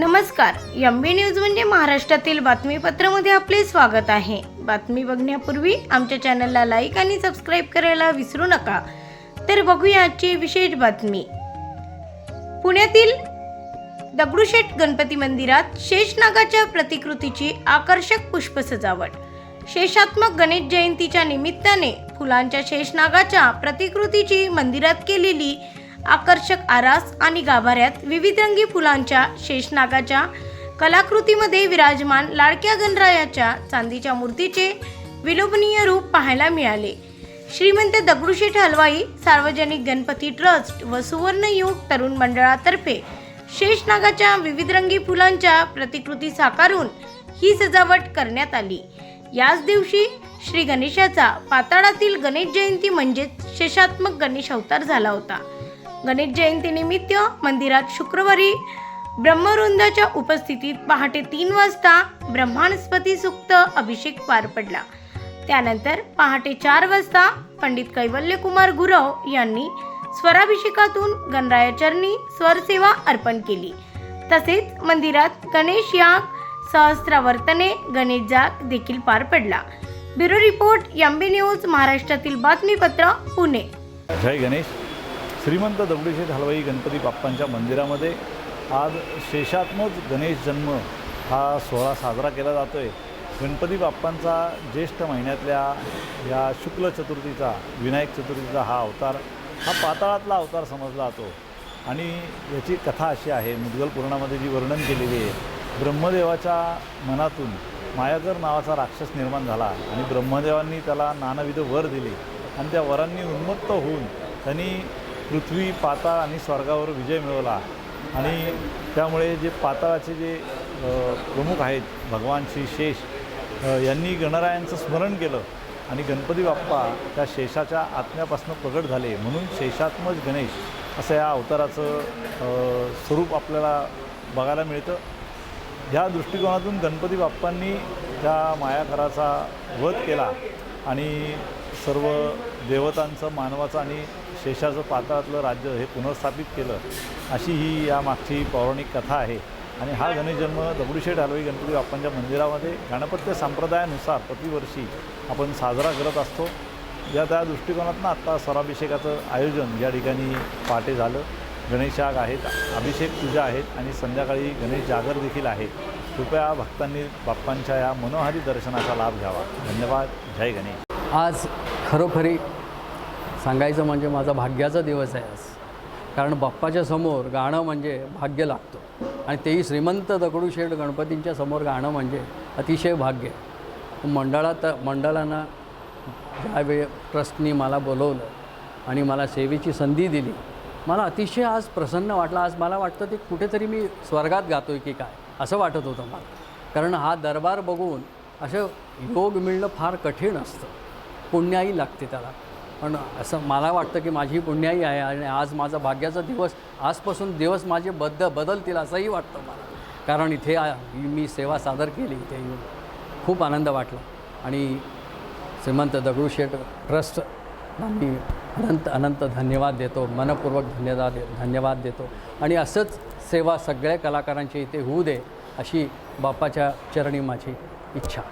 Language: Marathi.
नमस्कार एम बी न्यूज म्हणजे महाराष्ट्रातील बातमीपत्रामध्ये आपले स्वागत आहे. बातमी बघण्यापूर्वी आमच्या चॅनलला लाईक आणि सबस्क्राईब करायला विसरू नका. तर बघूया आजची विशेष बातमी. पुण्यातील दगडूशेठ गणपती मंदिरात शेषनागाच्या प्रतिकृतीची आकर्षक पुष्प सजावट. शेषात्मक गणेश जयंतीच्या निमित्ताने फुलांच्या शेषनागाच्या प्रतिकृतीची मंदिरात केलेली आकर्षक आरास आणि गाभाऱ्यात विविध रंगी फुलांच्या शेषनागाच्या कलाकृतीमध्ये विराजमान लाडक्या गणरायाच्या चांदीच्या मूर्तीचे विलोभनीय रूप पाहायला मिळाले. श्रीमंत दगडूशेठ हलवाई सार्वजनिक गणपती ट्रस्ट व सुवर्णयुग तरुण मंडळातर्फे शेषनागाच्या विविध रंगी फुलांच्या प्रतिकृती साकारून ही सजावट करण्यात आली. याच दिवशी श्री गणेशाचा पाताळातील गणेश जयंती म्हणजेच शेषात्मक गणेश अवतार झाला होता. गणेश जयंतीनिमित्त मंदिरात शुक्रवारी ब्रह्मवृंदाच्या उपस्थितीत पहाटे तीन वाजता ब्रह्मानस्पती सुक्त अभिषेक पार पडला. त्यानंतर पहाटे चार वाजता पंडित कैवल्यकुमार गुरव यांनी स्वराभिषेकातून गणरायाचरणी स्वरसेवा अर्पण केली. तसेच मंदिरात गणेश याग सहस्रावर्तने गणेश जाग देखील पार पडला. ब्युरो रिपोर्ट एमबी न्यूज महाराष्ट्रातील बातमीपत्र पुणे. जय गणेश. श्रीमंत दगडूशेठ हलवाई गणपती बाप्पांच्या मंदिरामध्ये आज शेषात्मज गणेश जन्म हा सोहळा साजरा केला जातो आहे गणपती बाप्पांचा ज्येष्ठ महिन्यातल्या या शुक्ल चतुर्थीचा विनायक चतुर्थीचा हा अवतार हा पाताळातला अवतार समजला जातो. आणि याची कथा अशी आहे मुद्गल पुराणामध्ये जी वर्णन केलेली आहे ब्रह्मदेवाच्या मनातून मायागर नावाचा राक्षस निर्माण झाला आणि ब्रह्मदेवांनी त्याला नानाविध वर दिले आणि त्या वरांनी उन्मत्त होऊन त्यांनी पृथ्वी पाताळ आणि स्वर्गावर विजय मिळवला. आणि त्यामुळे जे पाताळाचे जे प्रमुख आहेत भगवान श्री शेष यांनी गणरायांचं स्मरण केलं. आणि गणपती बाप्पा त्या शेषाच्या आत्म्यापासून प्रगट झाले. म्हणून शेषात्मज गणेश असं या अवताराचं स्वरूप आपल्याला बघायला मिळतं. ह्या दृष्टिकोनातून गणपती बाप्पांनी त्या मायाकराचा वध केला. आणि सर्व देवतांचं मानवाचं आणि शेषाचं पाताळातलं राज्य हे पुनर्स्थापित केलं अशी ही या मागची पौराणिक कथा आहे. आणि हा गणेशजन्म दगडूशेठ हलवाई गणपती बाप्पांच्या मंदिरामध्ये गणपत्य संप्रदायानुसार प्रतिवर्षी आपण साजरा करत असतो. या त्या दृष्टिकोनातून आत्ता स्वराभिषेकाचं आयोजन या ठिकाणी पहाटे झालं. गणेशाग आहेत अभिषेक पूजा आहेत आणि संध्याकाळी गणेश जागर देखील आहेत. कृपया भक्तांनी बाप्पांच्या या मनोहारी दर्शनाचा लाभ घ्यावा. धन्यवाद. जय गणेश. आज खरोखरी सांगायचं म्हणजे माझा भाग्याचा दिवस आहे आज. कारण बाप्पाच्या समोर गाणं म्हणजे भाग्य लागतं. आणि तेही श्रीमंत दगडूशेठ गणपतींच्या समोर गाणं म्हणजे अतिशय भाग्य मंडळात मंडळांना ज्यावेळी ट्रस्टनी मला बोलवलं आणि मला सेवेची संधी दिली मला अतिशय आज प्रसन्न वाटला. आज मला वाटतं ते कुठेतरी मी स्वर्गात गातो आहे की काय असं वाटत होतं मला. कारण हा दरबार बघून असं योग मिळणं फार कठीण असतं. पुण्याई लागते त्याला. पण असं मला वाटतं की माझी पुण्याई आहे आणि आज माझा भाग्याचा दिवस आजपासून दिवस माझे बद्द बदलतील असंही वाटतं मला. कारण इथे मी सेवा सादर केली इथे. येऊन खूप आनंद वाटला. आणि श्रीमंत दगडूशेठ ट्रस्ट मी अनंत अनंत धन्यवाद देतो. मनपूर्वक धन्यवाद धन्यवाद देतो. आणि असंच सेवा सगळ्या कलाकारांची इथे होऊ दे अशी बाप्पाच्या चरणी माझी इच्छा.